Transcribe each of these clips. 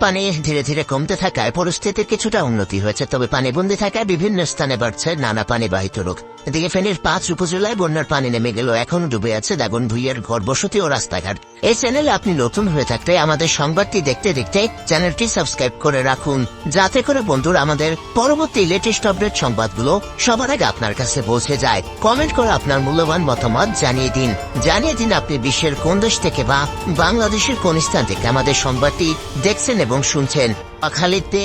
পানি ধীরে ধীরে কমতে থাকায় পরিস্থিতির কিছুটা উন্নতি হয়েছে, তবে পানি বন্দী থাকায় বিভিন্ন স্থানে বাড়ছে নানা পানিবাহিত রোগ। এদিকে ফেনীর পাঁচ উপজেলায় বন্যার পানি নেমে গেল এখনও ডুবে আছে দাগন ভুইয়ের ঘর বসতি ও রাস্তাঘাট। এই চ্যানেলে আপনি নতুন হয়ে থাকলে আমাদের সংবাদটি দেখতে দেখতে চ্যানেলটি সাবস্ক্রাইব করে রাখুন। যাতে করে বন্ধুরা আমাদের পরবর্তী লেটেস্ট আপডেট সংবাদগুলো সবার আগে আপনার কাছে পৌঁছে যায়। কমেন্ট করে আপনার মূল্যবান মতামত জানিয়ে দিন। জানিয়ে দিন আপনি বিশ্বের কোন দেশ থেকে বা বাংলাদেশের কোন স্থান থেকে আমাদের সংবাদটি দেখছেন এবং শুনছেন। খালিতে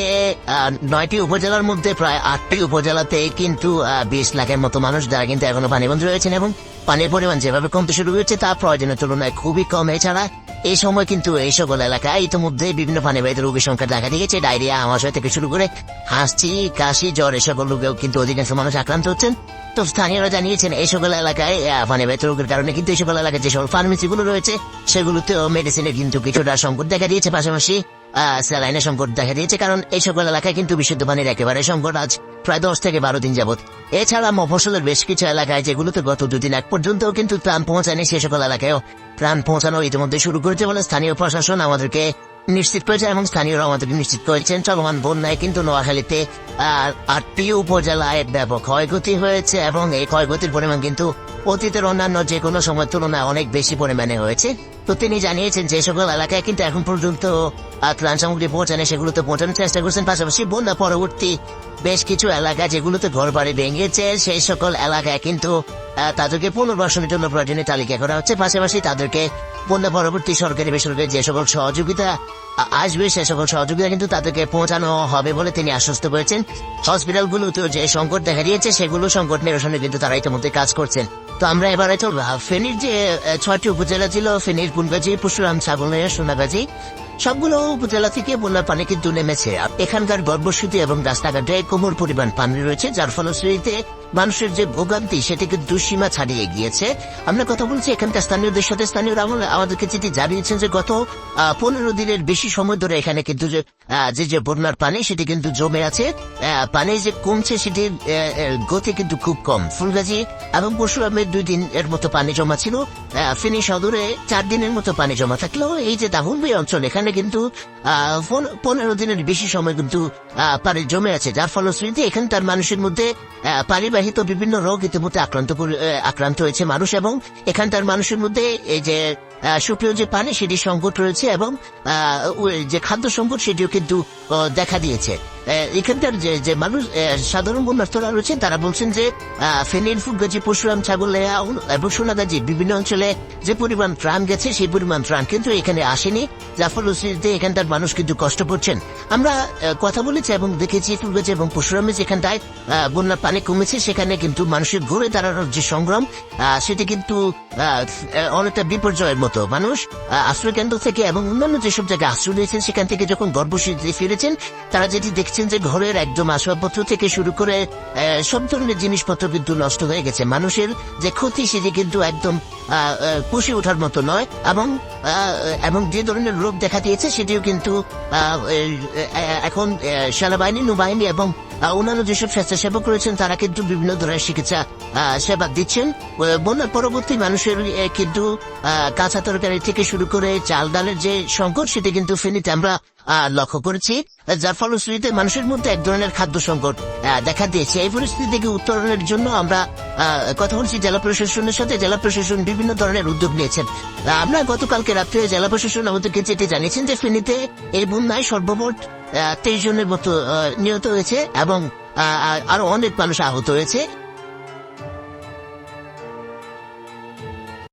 নয়টি উপজেলার মধ্যে প্রায় আটটি উপজেলাতে কিন্তু বিশ লাখের মতো মানুষ যারা কিন্তু এখনও পানিবন্ধ রয়েছেন এবং পানির পরিমাণ যেভাবে কমতে শুরু হয়েছে তা প্রয়োজনের তুলনায় খুবই কম। এছাড়া এই সময় কিন্তু এই সকল এলাকায় ইতিমধ্যে বিভিন্ন পানিবাহিত রোগের সংখ্যা দেখা দিয়েছে। ডায়রিয়া, আমাশয় থেকে শুরু করে হাসছি কাশি, জ্বর এই সকল রোগেও কিন্তু অধিকাংশ মানুষ আক্রান্ত হচ্ছেন। তো স্থানীয়রা জানিয়েছেন, এই সকল এলাকায় পানিবাহিত রোগের কারণে কিন্তু এই সকল এলাকায় যে সকল ফার্মেসিগুলো রয়েছে, সেগুলোতেও মেডিসিনের কিন্তু কিছুটা সংকট দেখা দিয়েছে। পাশাপাশি আহ, স্যালাইনের সংকট দেখা দিয়েছে কারণ এই সকল এলাকায় কিন্তু বিশুদ্ধ পানির একেবারে সংকট। আজ প্রায় দশ থেকে বারো দিন যাবত এছাড়া মফসলের বেশ কিছু এলাকায় যেগুলোতে গত দুদিন এক পর্যন্তও কিন্তু ত্রাণ পৌঁছায়নি সে সকল এলাকায়ও ত্রাণ পৌঁছানো ইতিমধ্যে শুরু করেছে বলে স্থানীয় প্রশাসন আমাদেরকে নিশ্চিত করেছে এবং স্থানীয়রা আমাদেরকে নিশ্চিত করেছেন। চলমান বন্যায় কিন্তু নোয়াখালীতে আটটি উপজেলায় ব্যাপক ক্ষয়ক্ষতি হয়েছে এবং এই ক্ষয়ক্ষতির পরিমাণ কিন্তু অতীতের অন্যান্য যে কোনো সময়ের তুলনায় অনেক বেশি পরিমাণে হয়েছে। তো তিনি জানিয়েছেন যে সকল এলাকায় কিন্তু এখন পর্যন্ত ত্রাণ সামগ্রী পৌঁছানে সেগুলোতে পৌঁছানোর চেষ্টা করছেন, পাশাপাশি বন্যা পরবর্তী বেশ কিছু এলাকা যেগুলোতে ঘর বাড়ি ভেঙেছে সেই সকল এলাকায় কিন্তু তাদেরকে পুনর্বাসনের জন্য প্রয়োজনীয় তালিকা করা হচ্ছে। পাশাপাশি তাদেরকে বন্যা পরবর্তী সরকারি বেসরকারি যে সকল সহযোগিতা আসবে, সে সকল সহযোগিতা কিন্তু তাদেরকে পৌঁছানো হবে বলে তিনি আশ্বস্ত করেছেন। হসপিটালগুলোতে যে সংকট দেখা দিয়েছে, সেগুলো সংকট নিরসনে কিন্তু তারা ইতিমধ্যে কাজ করছেন। তো আমরা এবারে তো ফেনীর যে ছয়টি উপজেলা ছিল, ফেনীর বুনগাজি পুষুরাম ছাগলের, সোনাগাজি, সবগুলো উপজেলা থেকে বন্যার পানি কিন্তু নেমেছে। এখানকার গর্ভসূতি এবং রাস্তাঘাটে কোমর পরিমাণ পানি রয়েছে, যার ফলশ্রুতিতে মানুষের যে ভোগান্তি সেটি কিন্তু দুঃসীমা ছাড়িয়ে গিয়েছে? আমরা কথা বলছি এখানকার স্থানীয়দের সাথে। স্থানীয়রা আমলে- আমাদেরকে যেটি জানিয়েছেন যে গত পনেরো দিনের বেশি সময় ধরে এখানে কিন্তু যে যে বন্যার পানি সেটি কিন্তু জমে আছে। পানি যে কমছে সেটির গতি কিন্তু খুব কম। ফুলগাছি এবং পরশুরামের দুই দিন এর মতো পানি জমা ছিল। ফেনী সদরে চার দিনের মতো পানি জমা থাকলেও এই যে দাহুনবি অঞ্চল এখানে কিন্তু পনেরো দিনের বেশি সময় কিন্তু পানি জমে আছে। যার ফলশ্রুতিতে এখানকার মানুষের মধ্যে আহ, পানিবাহিত বিভিন্ন রোগ ইতিমধ্যে আক্রান্ত করে- আক্রান্ত হয়েছে মানুষ এবং এখানকার মানুষের মধ্যে এই যে সুপ্রিয় যে পানি, সেটি সংকট রয়েছে এবং যে খাদ্য সংকট, সেটিও কিন্তু দেখা দিয়েছে। এখানকার যে যে মানুষ সাধারণ বন্যার্থরা রয়েছেন, তারা বলছেন যে ফেনীর ফুটগাছি পরশুরাম ছাগলেয়া এবং সোনাগাজী বিভিন্ন অঞ্চলে যে পরিমাণ ত্রাণ গেছে, সেই পরিমাণ ত্রাণ কিন্তু এখানে আসেনি। যার ফলশ্রুতিতে এখানকার মানুষ কিন্তু কষ্ট পড়ছেন আমরা কথা বলেছি এবং দেখেছি ফুলগাছি এবং পরশুরামে যেখানটায় বন্যার পানি কমেছে, সেখানে কিন্তু মানুষের ঘুরে দাঁড়ানোর যে সংগ্রাম সেটি কিন্তু অনেকটা বিপর্যয়ের মতো। মানুষ আহ, আশ্রয় কেন্দ্র থেকে এবং অন্যান্য যেসব জায়গায় আশ্রয় নিয়েছেন সেখান থেকে যখন গর্ভশীতে ফিরেছেন তারা যেটি দেখছেন যে ঘরের একদম আসবাবপত্র থেকে শুরু করে সব ধরনের জিনিসপত্র কিন্তু নষ্ট হয়ে গেছে। মানুষের যে ক্ষতি সেটি কিন্তু একদম পুষে ওঠার মতো নয় এবং এবং যে ধরনের রোগ দেখা দিয়েছে সেটিও কিন্তু এখন সেনাবাহিনী নৌবাহিনী এবং অন্যান্য যেসব স্বেচ্ছাসেবক রয়েছেন, তারা কিন্তু বিভিন্ন ধরনের চিকিৎসা সেবা দিচ্ছেন। বন্যার পরবর্তী মানুষের কিন্তু কাঁচা তরকারি থেকে শুরু করে চাল ডালের যে সংকট, সেটি কিন্তু ফেনীতে আমরা লক্ষ্য করেছি, যার ফলশ্রুতিতে মানুষের মধ্যে এক ধরনের খাদ্য সংকট দেখা দিয়েছে। এই পরিস্থিতি থেকে উত্তরণের জন্য আমরা কথা বলছি জেলা প্রশাসনের সাথে। জেলা প্রশাসন বিভিন্ন ধরনের উদ্যোগ নিয়েছেন। আমরা গতকালকে রাত্রে জেলা প্রশাসন আমাদেরকে যেটি জানিয়েছেন যে ফেনীতে এই বন্যায় সর্বমোট তেইশ জনের মতো নিহত হয়েছে এবং আরও অনেক মানুষ আহত হয়েছে।